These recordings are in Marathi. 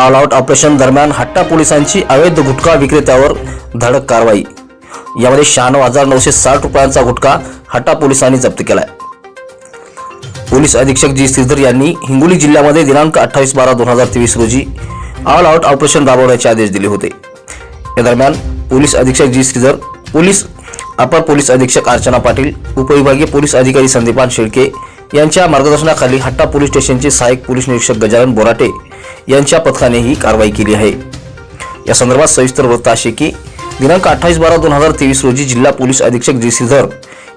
ऑल आउट ऑपरेशन दरम्यान हट्टा पोलिसांची अवैध गुटखा विक्रेत्यावर धडक कारवाई. यामध्ये शहाण्णव हजार नऊशे साठ रुपयांचा गुटखा हट्टा पोलिसांनी जप्त केलाय. पोलीस अधीक्षक जी श्रीधर यांनी हिंगोली जिल्ह्यामध्ये दिनांक अठ्ठावीस बारा दोन हजार तेवीस रोजी ऑल आउट ऑपरेशन राबवण्याचे आदेश दिले होते. या दरम्यान पोलीस अधीक्षक जी श्रीधर पोलीस अपर पोलीस अधीक्षक अर्चना पाटील उपविभागीय पोलीस अधिकारी संदीपान शेळके यांच्या मार्गदर्शनाखाली हट्टा पोलीस स्टेशनचे सहाय्यक पोलीस निरीक्षक गजानन बोराटे यांच्या पथकाने ही कारवाई केली आहे. या संदर्भात सविस्तर वृत्त असे की दिनांक अठ्ठावीस बारा दोन हजार तेवीस रोजी जिल्हा पोलीस अधीक्षक जी श्रीधर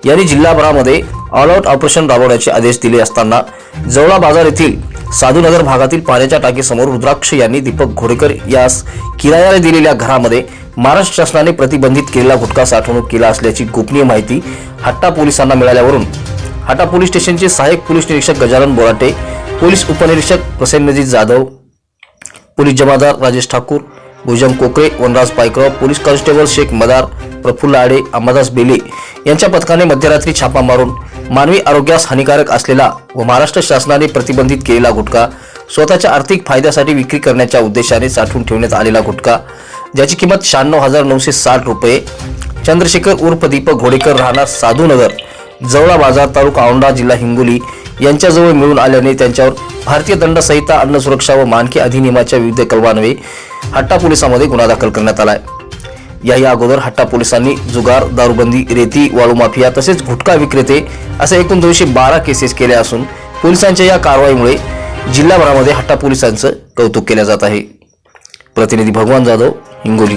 यांनी जिल्हाभरामध्ये ऑल आउट ऑपरेशन राबवण्याचे आदेश दिले असताना जवळा बाजार येथील साधूनगर भागातील पाण्याच्या टाकीसमोर रुद्राक्ष यांनी दीपक घोडेकर यास किरायाने दिलेल्या घरामध्ये महाराष्ट्र शासनाने प्रतिबंधित केलेला गुटखा साठवणूक केला असल्याची गोपनीय माहिती हट्टा पोलिसांना मिळाल्यावरून हट्टा पोलीस स्टेशनचे सहाय्यक पोलीस निरीक्षक गजानन बोराटे पोलीस उपनिरीक्षक प्रसेनजीत जाधव पोलीस जमादार राजेश ठाकूर भुजम कोकरे वनराज पायकराव पोलीस कॉन्स्टेबल शेख मदार प्रफुल्ल आडे अंबादास बेले यांच्या पथकाने मध्यरात्री छापा मारून मानवी आरोग्यास हानिकारक असलेला व महाराष्ट्र शासनाने प्रतिबंधित केलेला गुटखा स्वतःच्या आर्थिक फायद्यासाठी विक्री करण्याच्या उद्देशाने साठवून ठेवण्यात आलेला गुटखा ज्याची किंमत शहाण्णव हजार नऊशे साठ रुपये. चंद्रशेखर उर्फ दीपक घोडेकर राहणार साधूनगर जवळा बाजार तालुका औंढा जिल्हा हिंगोली यांच्याजवळ मिळून आल्याने त्यांच्यावर भारतीय दंड संहिता अन्न सुरक्षा व मानकी अधिनियमाच्या विविध कलमान्वये हट्टा पोलिसांमध्ये गुन्हा दाखल करण्यात आलाय. याही अगोदर हट्टा पोलिसांनी जुगार दारूबंदी रेती वाळू माफिया तसेच गुटखा विक्रेते असे एकूण दोनशे बारा केसेस केल्या असून पोलिसांच्या या कारवाईमुळे जिल्हाभरामध्ये हट्टा पोलिसांचं कौतुक केलं जात आहे. प्रतिनिधी भगवान जाधव हिंगोली.